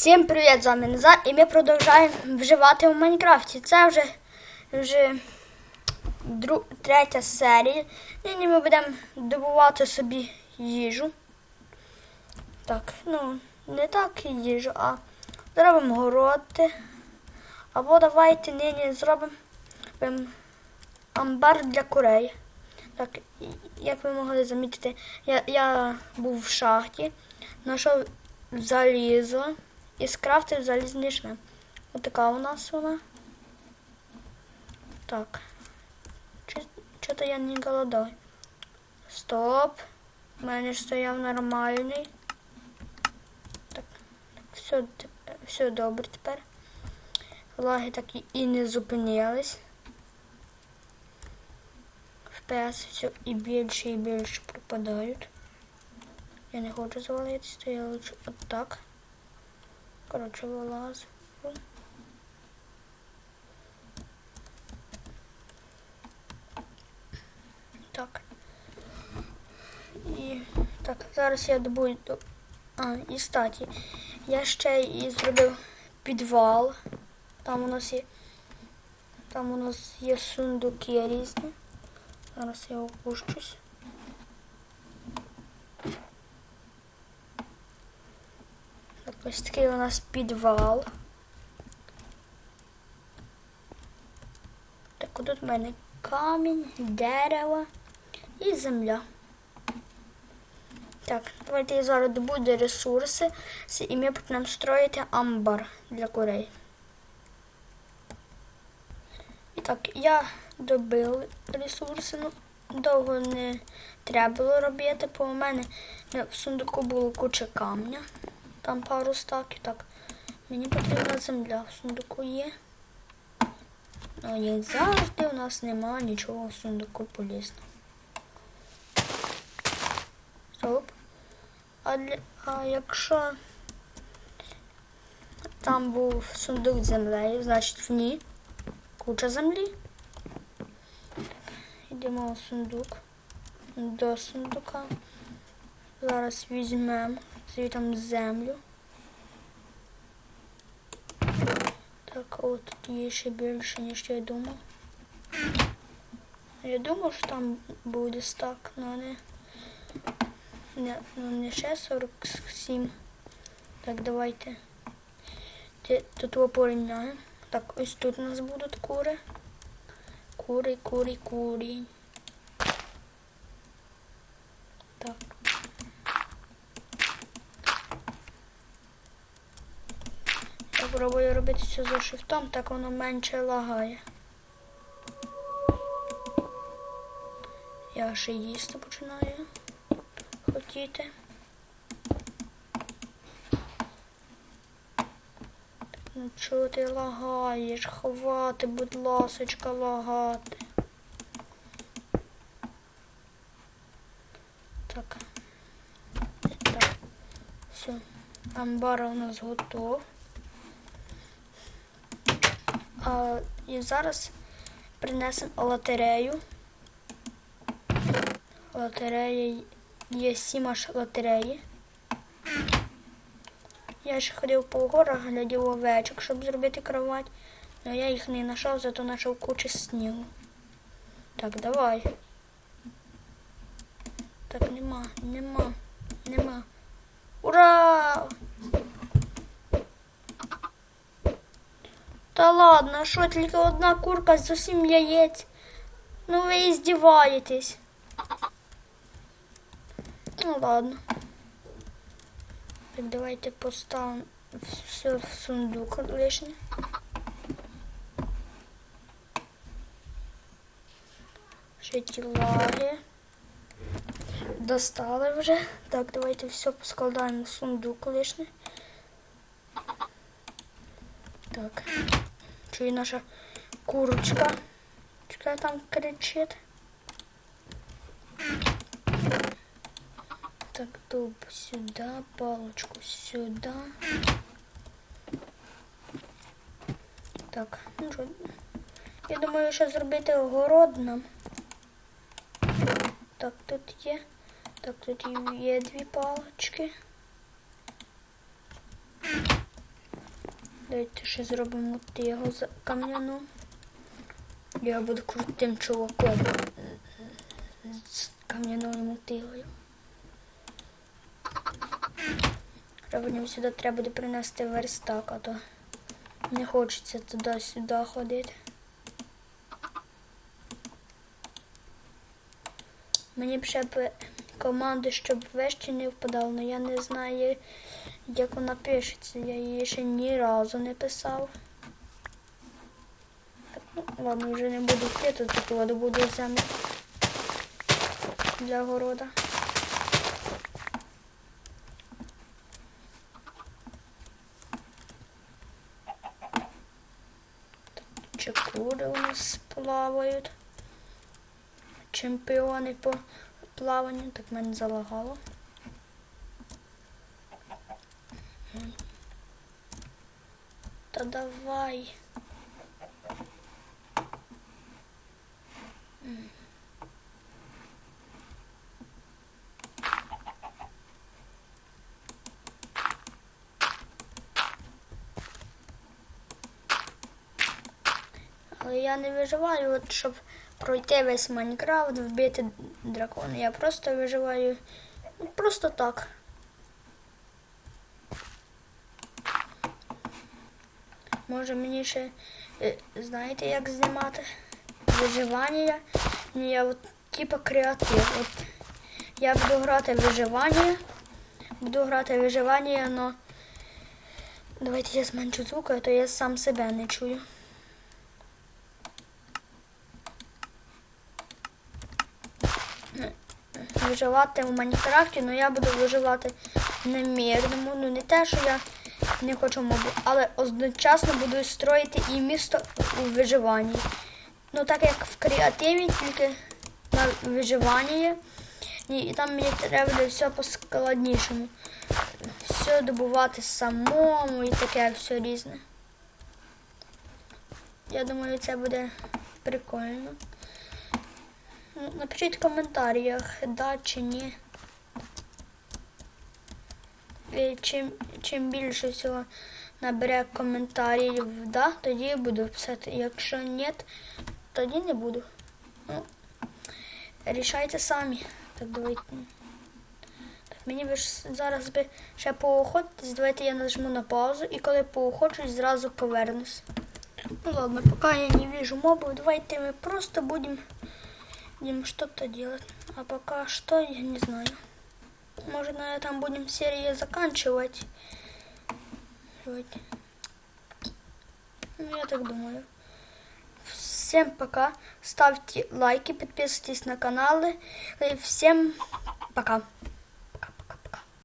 Всім привіт, з вами Назар, і ми продовжуємо вживати в Майнкрафті. Це вже, вже дру, третя серія. Нині ми будемо добувати собі їжу. Так, ну, не так їжу, а зробимо городи. Або давайте нині зробимо ем, амбар для курей. Так, як ви могли замітити, я, я був в шахті, знайшов залізо і скрафтив залізний шлем. Отака у нас вона. Так. Що-то я не голодаю. Стоп. У мене ж стояв нормальний. Так, все, все добре тепер. Лаги так і- не зупинились. FPS все і більше і більше пропадають. Я не хочу завалитися, то я лучше отак. Коротше, вилазу. Так. І так, зараз я добую до. А, і статі. Я ще і зробив підвал. Там у нас є. Там у нас є сундуки різні. Зараз я опущусь. Ось такий у нас підвал. Так, тут в мене камінь, дерево і земля. Так, давайте я зараз добуду ресурси і ми почнемо строїти амбар для курей. І так, я добив ресурси, ну, довго не треба було робити, бо у мене в сундуку було куча камня. Там пару стаків. Так, мені потрібна земля в сундуку є. Ну, як завжди, у нас немає нічого в сундуку полізного. Стоп. А, для, а якщо там був сундук з землею, значить в ній куча землі. Йдемо в сундук. До сундука. Зараз візьмемо звітом землю. Так, от тут є ще більше, ніж я думав. Я думав, що там буде стак, але не, не, ну, не ще 47. Так, давайте. Тут його порівняємо. Так, ось тут у нас будуть кури. Кури, кури, курі. Так. Я пробую робити все за шифтом, так воно менше лагає. Я ще їсти починаю хотіти. Ну чого ти лагаєш? Ховати, будь ласочка, лагати. Так. Так. Все. Амбар у нас готов. А, і зараз принесемо лотерею. Лотерея є сім аж лотереї. Я ще ходив по горах, глядів овечок, щоб зробити кровать. Але я їх не знайшов, зато знайшов кучу снігу. Так, давай. Так, нема, нема, нема. Ура! Та ладно, що тільки одна курка з усім яєць. Ну ви і здіваєтесь. Ну ладно. Так, давайте поставимо все в сундук лишнє. Ще ті лаги. Достали вже. Так, давайте все поскладаємо в сундук лишнє. Так. Чує наша курочка. Чекай, там кричить. Так, дуб сюда, палочку сюда. Так, ну що, я думаю, що зробити огород нам. Так, тут є. Так, тут є дві палочки. Давайте ще зробимо його за кам'яну. Я буду крутим чуваком з кам'яною мотигою. Потім сюди треба буде принести верстак, а то не хочеться туди-сюди ходити. Мені б ще б команди, щоб вещі не впадало, але я не знаю, як вона пишеться. Я її ще ні разу не писав. Так, ну, ладно, вже не буду йти, тут воду буду землю для города. Чекури у нас плавають. Чемпіони по плаванню. Так мене залагало. Та давай. Але я не виживаю, от, щоб пройти весь Майнкрафт, вбити дракона. Я просто виживаю просто так. Може мені ще е, знаєте, як знімати виживання? Я от типа креатив. От я буду грати виживання. Буду грати виживання, но давайте я зменшу звук, а то я сам себе не чую. Виживати в Майнкрафті, ну я буду виживати на мирному. Ну не те, що я не хочу мобу, але одночасно буду строїти і місто у виживанні. Ну так як в креативі, тільки на виживанні. І там мені треба все по-складнішому. Все добувати самому і таке все різне. Я думаю, це буде прикольно. Напишіть в коментарях, да чи ні. І чим, чим більше всього набере коментарів, да, тоді я буду писати. Якщо ні, тоді не буду. Ну, рішайте самі. Так, давайте. Так, мені би ж зараз би ще поохотитись. Давайте я нажму на паузу і коли поохочусь, зразу повернусь. Ну ладно, пока я не вижу мобов, давайте мы просто будем, будем что-то делать. А пока что, я не знаю. Может, на этом будем серию заканчивать. Давайте. Ну, я так думаю. Всем пока. Ставьте лайки, подписывайтесь на каналы. И всем пока.